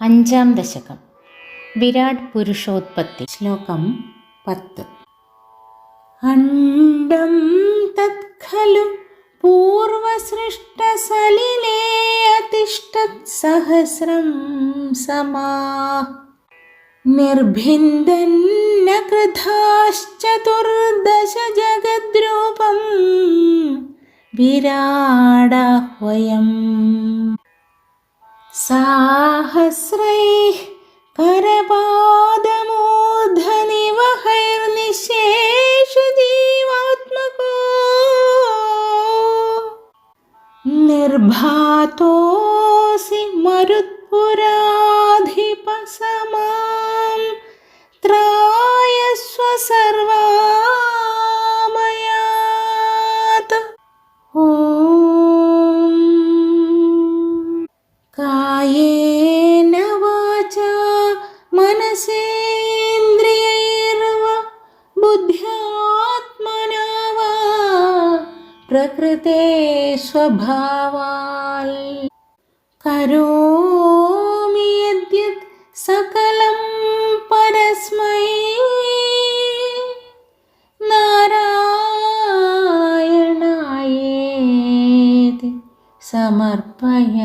അഞ്ചാം ദശകം. വിരാട് പുരുഷോത്പത്തി. ശ്ലോകം പത്ത്. അണ്ഡം തത്ഖലു പൂർവസൃഷ്ടസലിലേ അതിഷ്ടത് സഹസ്രം സമാ. നിർഭിന്ദന്ന കൃതാശ്ചതുർദശ ജഗദ്രൂപം വിരാടാഹ്വയം. साहस्रैः करपादमूर्धनिवहैर्निशेषजीवात्मको निर्भातोऽसि मरुत्पुराधिपसमां त्रायस्व सर्वा कायेन वाचा मनसेन्द्रियैर्वा बुद्ध्यात्मना वा प्रकृते स्वभावाल् करोमि സമർപ്പയാമി.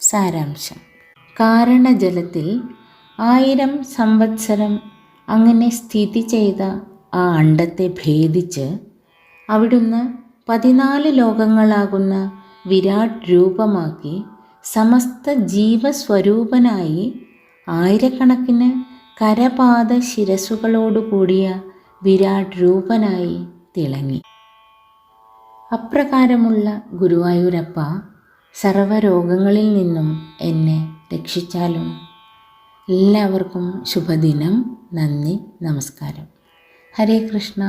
സാരാംശം. കാരണജലത്തിൽ ആയിരം സംവത്സരം അങ്ങനെ സ്ഥിതി ചെയ്ത ആ അണ്ടത്തെ ഭേദിച്ച് അവിടുന്ന് പതിനാല് ലോകങ്ങളാകുന്ന വിരാട് രൂപമാക്കി സമസ്ത ജീവസ്വരൂപനായി ആയിരക്കണക്കിന് കരപാത ശിരസുകളോടുകൂടിയ വിരാട് രൂപനായി തിളങ്ങി. അപ്രകാരമുള്ള ഗുരുവായൂരപ്പ സർവരോഗങ്ങളിൽ നിന്നും എന്നെ രക്ഷിച്ചാലും എല്ലാവർക്കും ശുഭദിനം നന്ദി നമസ്കാരം. ഹരേ കൃഷ്ണ.